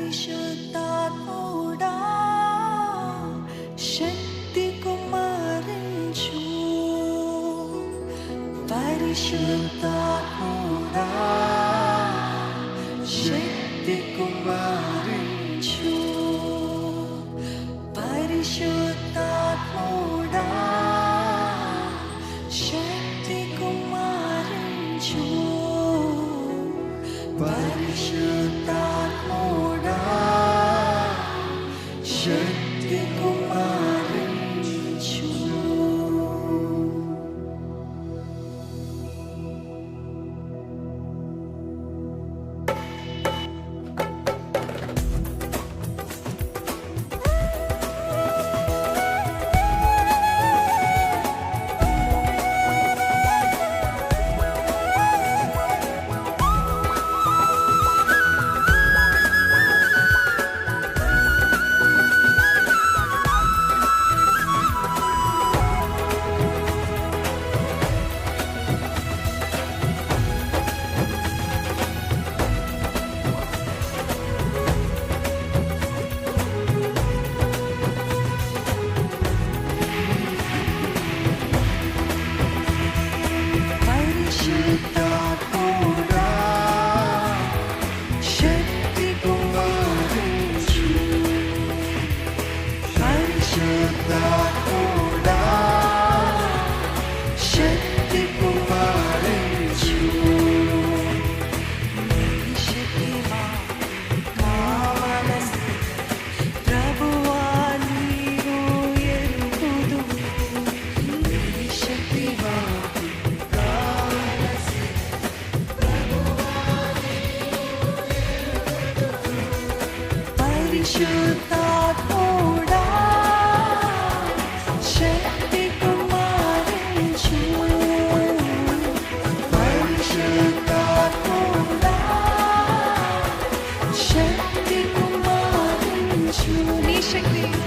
పరిశుద్ధాత్ముడా శక్తి కుమరించు పరిశుద్ధాత్ముడా శక్తి కుమార్ పరిశుద్ధ తోడా శక్తి కుమారించు. పరిశుద్ధ తోడా శక్తి కుమారించు. నీ శక్తి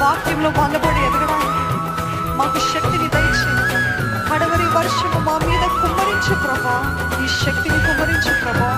వాక్యంలో బలపడి ఎదగడానికి మాకు శక్తిని దయచేయండి కడవరి వర్షము మా మీద కుమ్మరించు ప్రభా. ఈ శక్తిని కుమ్మరించు ప్రభా.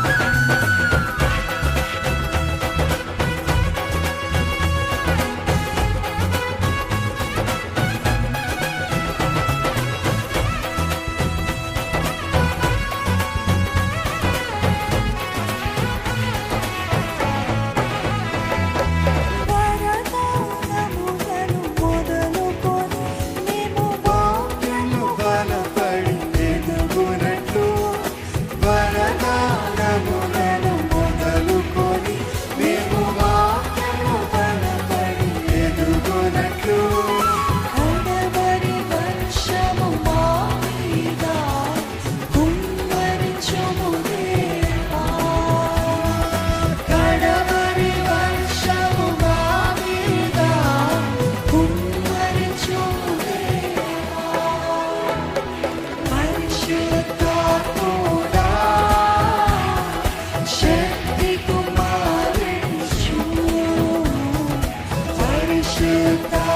పరిశుద్ధాత్ముడా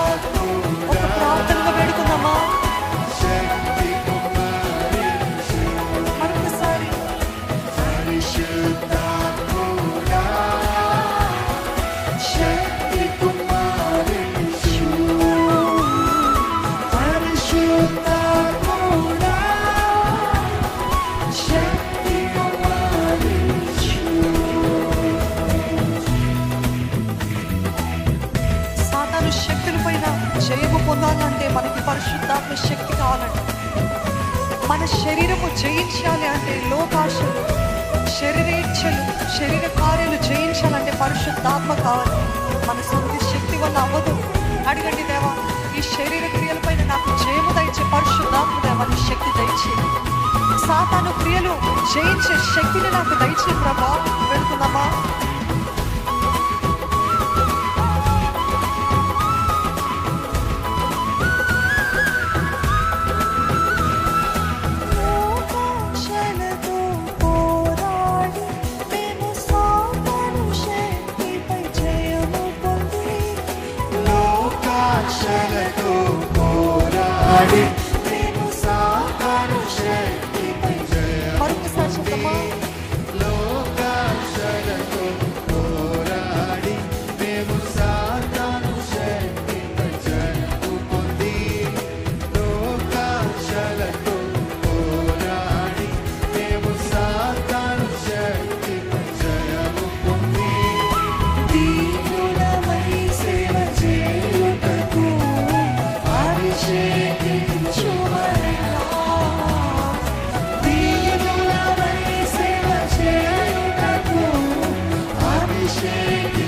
శరీరేచ్ఛలు శరీర కార్యాలు జయించాలంటే పరిశుద్ధాత్మ కావాలి మన సొంత శక్తి వల్ల అవ్వదు. అడగండి దేవా ఈ శరీర క్రియలపైన నాకు జయము దయచే పరిశుద్ధాత్మ దేవా నీ శక్తి దయచే. సాతాను క్రియలు జయించే శక్తిని నాకు దయచే ప్రభా పెడుతుందమ్మా 네. shaking.